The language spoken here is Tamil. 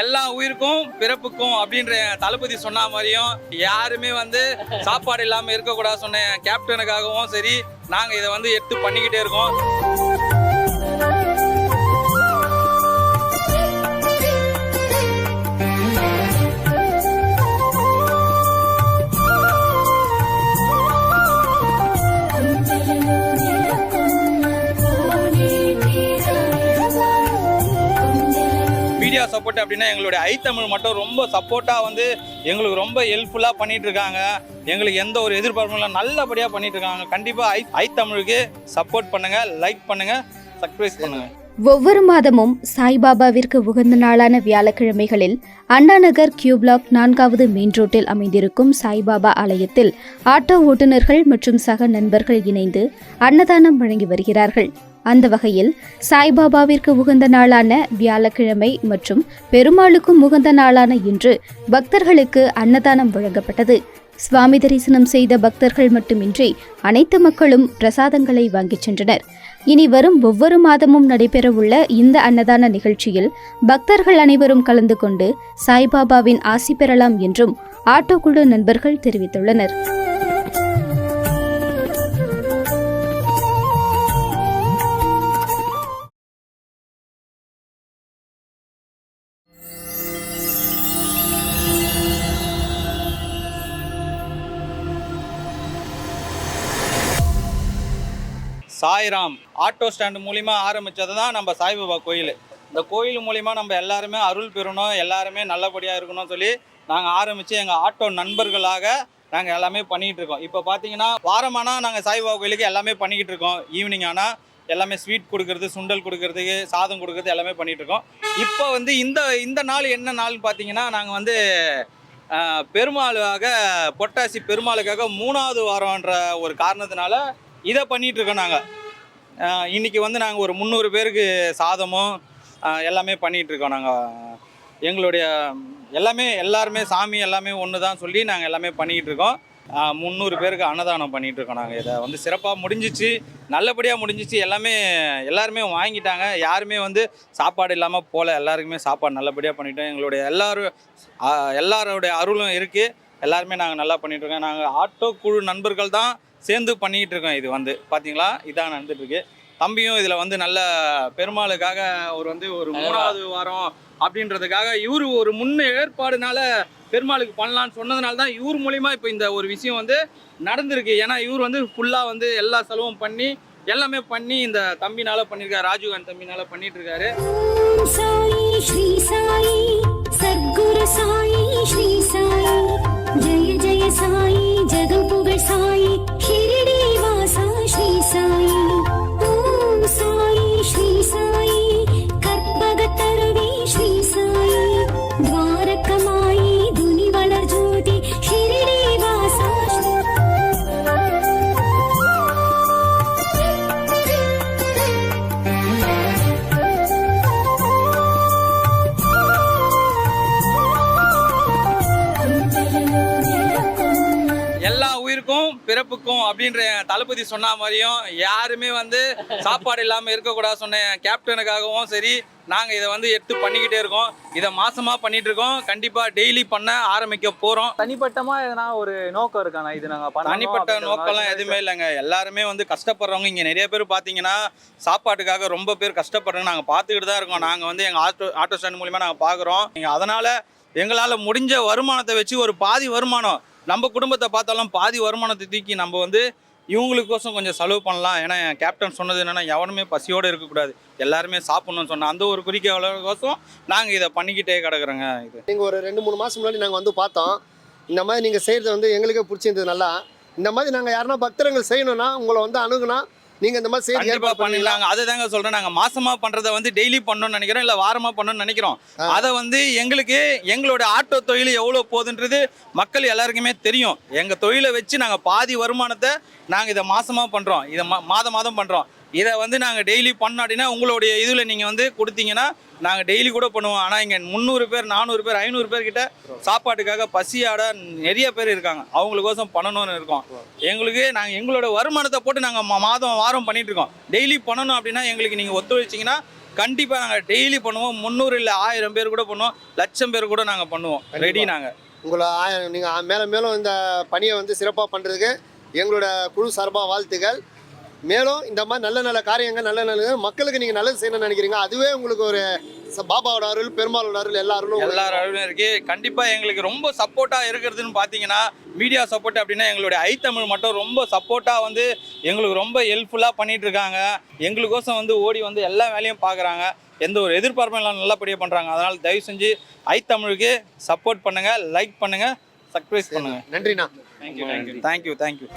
எல்லா உயிருக்கும் பிறப்புக்கும் அப்படின்ற தளபதி சொன்ன மாதிரியும் யாருமே வந்து சாப்பாடு இல்லாமல் இருக்கக்கூடாது சொன்ன கேப்டனுக்காகவும் சரி நாங்கள் இதை வந்து எடுத்து பண்ணிக்கிட்டே இருக்கோம். மீடியா சப்போர்ட் அப்படின்னா எங்களுடைய ஐ தமிழ் மட்டும் ரொம்ப சப்போர்ட்டாக வந்து எங்களுக்கு ரொம்ப ஹெல்ப்ஃபுல்லாக பண்ணிட்டு இருக்காங்க எங்களுக்கு எந்த ஒரு எதிர்பார்ப்பும் இல்லை. நல்லபடியாக பண்ணிட்டு இருக்காங்க கண்டிப்பாக ஐ ஐ தமிழுக்கு சப்போர்ட் பண்ணுங்க லைக் பண்ணுங்க சப்ஸ்கிரைப் பண்ணுங்க. ஒவ்வொரு மாதமும் சாய்பாபாவிற்கு உகந்த நாளான வியாழக்கிழமைகளில் அண்ணாநகர் கியூ பிளாக் நான்காவது மெயின் ரோட்டில் அமைந்திருக்கும் சாய்பாபா ஆலயத்தில் ஆட்டோ ஓட்டுநர்கள் மற்றும் சக நண்பர்கள் இணைந்து அன்னதானம் வழங்கி வருகிறார்கள். அந்த வகையில் சாய்பாபாவிற்கு உகந்த நாளான வியாழக்கிழமை மற்றும் பெருமாளுக்கும் உகந்த நாளான இன்று பக்தர்களுக்கு அன்னதானம் வழங்கப்பட்டது. சுவாமி தரிசனம் செய்த பக்தர்கள் மட்டுமின்றி அனைத்து மக்களும் பிரசாதங்களை வாங்கிச் சென்றனர். இனி வரும் ஒவ்வொரு மாதமும் நடைபெறவுள்ள இந்த அன்னதான நிகழ்ச்சியில் பக்தர்கள் அனைவரும் கலந்து கொண்டு சாய்பாபாவின் ஆசி பெறலாம் என்றும் ஆட்டோ குழு நண்பர்கள் தெரிவித்துள்ளனர். சாய்ராம் ஆட்டோ ஸ்டாண்டு மூலிமா ஆரம்பித்தது தான் நம்ம சாய்பாபா கோயில். இந்த கோயில் மூலிமா நம்ம எல்லாருமே அருள் பெறணும் எல்லாருமே நல்லபடியாக இருக்கணும்னு சொல்லி நாங்கள் ஆரம்பித்து எங்கள் ஆட்டோ நண்பர்களாக நாங்கள் எல்லாமே பண்ணிக்கிட்டு இருக்கோம். இப்போ பார்த்தீங்கன்னா வாரமானால் நாங்கள் சாய்பாபா கோயிலுக்கு எல்லாமே பண்ணிக்கிட்டு இருக்கோம். ஈவினிங் ஆனால் எல்லாமே ஸ்வீட் கொடுக்கறது சுண்டல் கொடுக்கறதுக்கு சாதம் கொடுக்கறது எல்லாமே பண்ணிகிட்டு இருக்கோம். இப்போ வந்து இந்த இந்த நாள் என்ன நாள்னு பார்த்தீங்கன்னா நாங்கள் வந்து பெருமாளுக்காக பொட்டாசி பெருமாளுக்காக மூணாவது வாரம்ன்ற ஒரு காரணத்தினால இதை பண்ணிகிட்ருக்கோம் இருக்கோம் நாங்கள் இன்னைக்கு வந்து நாங்கள் ஒரு முந்நூறு பேருக்கு சாதமும் எல்லாமே பண்ணிகிட்ருக்கோம் இருக்கோம் நாங்கள் எங்களுடைய எல்லாமே எல்லாருமே சாமி எல்லாமே ஒன்று தான் சொல்லி நாங்கள் எல்லாமே பண்ணிக்கிட்டு இருக்கோம். முந்நூறு பேருக்கு அன்னதானம் பண்ணிகிட்டு இருக்கோம் நாங்கள் இதை வந்து சிறப்பாக முடிஞ்சிச்சு. நல்லபடியாக முடிஞ்சிச்சு. எல்லாமே எல்லாருமே வாங்கிட்டாங்க. யாருமே வந்து சாப்பாடு இல்லாமல் போகல எல்லாருக்குமே சாப்பாடு நல்லபடியாக பண்ணிட்டோம். எங்களுடைய எல்லாரும் ஆஹ், எல்லாருடைய அருளும் இருக்குது எல்லாருமே நாங்கள் நல்லா பண்ணிகிட்ருக்கோம் நாங்கள் ஆட்டோ குழு நண்பர்கள் தான் சேர்ந்து பண்ணிக்கிட்டு இருக்கோம் இது வந்து. பார்த்தீங்களா இதான் நடந்துட்டு இருக்கு தம்பியும் இதில் வந்து நல்ல பெருமாளுக்காக ஒரு வந்து ஒரு மூணாவது வாரம் அப்படின்றதுக்காக இவர் ஒரு முன்ன ஏற்பாடுனால பெருமாளுக்கு பண்ணலான்னு சொன்னதுனால தான் இவர் மூலிமா இப்போ இந்த ஒரு விஷயம் வந்து நடந்திருக்கு. ஏன்னா இவர் வந்து ஃபுல்லாக வந்து எல்லா செலவும் பண்ணி எல்லாமே பண்ணி இந்த தம்பினால பண்ணியிருக்காரு ராஜீவ்காந்த் தம்பினால பண்ணிட்டு இருக்காரு ஸ்ரீ சாயி சத்குரு சாயி ஸ்ரீ சாயி. ஜெய ஜெய சாயி ஜெகம் உயிருக்கும் பிறப்புக்கும் அப்படின்ற தளபதி சொன்ன மாதிரியும் யாருமே வந்து சாப்பாடு இல்லாமல் இருக்கக்கூடாது சொன்ன கேப்டனுக்காகவும் சரி நாங்கள் இதை வந்து எடுத்து பண்ணிக்கிட்டே இருக்கோம். இதை மாசமாக பண்ணிட்டு இருக்கோம். கண்டிப்பாக டெய்லி பண்ண ஆரம்பிக்க போகிறோம் தனிப்பட்டமா எதனா ஒரு நோக்கம் இருக்காண்ணா இது நாங்க பண்ணணும் தனிப்பட்ட நோக்கம்லாம் எதுவுமே இல்லைங்க. எல்லாருமே வந்து கஷ்டப்படுறவங்க. இங்கே நிறைய பேர் பார்த்தீங்கன்னா சாப்பாட்டுக்காக ரொம்ப பேர் கஷ்டப்படுறாங்க நாங்கள் பார்த்துக்கிட்டு தான் இருக்கோம். நாங்கள் வந்து எங்கள் ஆட்டோ ஆட்டோ ஸ்டாண்ட் மூலிமா நாங்கள் பார்க்குறோம் நீங்கள் அதனால் எங்களால் முடிஞ்ச வருமானத்தை வச்சு ஒரு பாதி வருமானம் நம்ம குடும்பத்தை பார்த்தாலும் பாதி வருமானத்தை தூக்கி நம்ம வந்து இவங்களுக்கோசம் கொஞ்சம் செலவு பண்ணலாம். ஏன்னா என் கேப்டன் சொன்னது என்னென்னா எவனுமே பசியோடு இருக்கக்கூடாது. எல்லாருமே சாப்பிட்ணும்னு சொன்ன அந்த ஒரு குறிக்கோளோசம் நாங்கள் இதை பண்ணிக்கிட்டே கிடக்குறோங்க. இது நீங்கள் ஒரு ரெண்டு மூணு மாதம் முன்னாடி நாங்கள் வந்து பார்த்தோம். இந்த மாதிரி நீங்கள் செய்கிறது வந்து எங்களுக்கே பிடிச்சிருந்தது நல்லா. இந்த மாதிரி நாங்கள் யாருன்னா பக்தர்கள் செய்யணும்னா உங்களை வந்து அணுகுனா நீங்கள் இந்த மாதிரி செய்து கண்டிப்பா பண்ணிடலாங்க. அதுதாங்க சொல்றேன் நாங்க. மாசமா பண்றத வந்து டெய்லி பண்ணணும்னு நினைக்கிறோம் இல்ல வாரமா பண்ணணும்னு நினைக்கிறோம். அதை வந்து எங்களுக்கு எங்களோட ஆட்டோ தொழில் எவ்வளவு போகுதுன்றது மக்கள் எல்லாருக்குமே தெரியும். எங்க தொழிலை வச்சு நாங்க பாதி வருமானத்தை நாங்க இதை மாசமா பண்றோம். இதை மாதம் மாதம் பண்றோம். இதை வந்து நாங்க டெய்லி பண்ணோம் அப்படின்னா உங்களுடைய இதுல நீங்க வந்து கொடுத்தீங்கன்னா நாங்க டெய்லி கூட பண்ணுவோம். ஆனா இங்க முந்நூறு பேர் நானூறு பேர் ஐநூறு பேர் கிட்ட சாப்பாட்டுக்காக பசியாட நிறைய பேர் இருக்காங்க. அவங்களுக்கோசம் பண்ணணும்னு இருக்கோம். எங்களுக்கு நாங்கள் எங்களோட வருமானத்தை போட்டு நாங்கள் மாதம் வாரம் பண்ணிட்டு இருக்கோம். டெய்லி பண்ணணும் அப்படின்னா எங்களுக்கு நீங்கள் ஒத்துழைச்சிங்கன்னா கண்டிப்பாக நாங்கள் டெய்லி பண்ணுவோம். முந்நூறு இல்லை ஆயிரம் பேர் கூட பண்ணுவோம். லட்சம் பேர் கூட நாங்கள் பண்ணுவோம். ரெடி நாங்கள் உங்களை ஆய- நீங்க மேலும் மேலும் இந்த பணியை வந்து சிறப்பாக பண்றதுக்கு எங்களோட குழு சார்பாக வாழ்த்துக்கள். மேலும் இந்த மாதிரி நல்ல நல்ல காரியங்கள் நல்ல நல்ல மக்களுக்கு நீங்க நல்லது செய்யணும்னு நினைக்கிறீங்க அதுவே உங்களுக்கு ஒரு பாபாவோட அருள் பெருமாளோட அருள் எல்லா அருளும் உங்களுக்கு எல்லாரும் இருக்கு. கண்டிப்பாக எங்களுக்கு ரொம்ப சப்போர்ட்டாக இருக்கிறதுன்னு பார்த்தீங்கன்னா மீடியா சப்போர்ட் அப்படின்னா எங்களுடைய ஐ தமிழ் மட்டும் ரொம்ப சப்போர்ட்டாக வந்து எங்களுக்கு ரொம்ப ஹெல்ப்ஃபுல்லாக பண்ணிட்டு இருக்காங்க. எங்களுக்கோசம் வந்து ஓடி வந்து எல்லா வேலையும் பார்க்குறாங்க எந்த ஒரு எதிர்பார்ப்பும் எல்லாம் நல்லபடியாக பண்ணுறாங்க அதனால் தயவு செஞ்சு ஐ தமிழுக்கு சப்போர்ட் பண்ணுங்கள் லைக் பண்ணுங்கள் சப்ஸ்கிரைப் பண்ணுங்கள் நன்றிண்ணா தேங்க்யூ தேங்க்யூ தேங்க்யூ தேங்க்யூ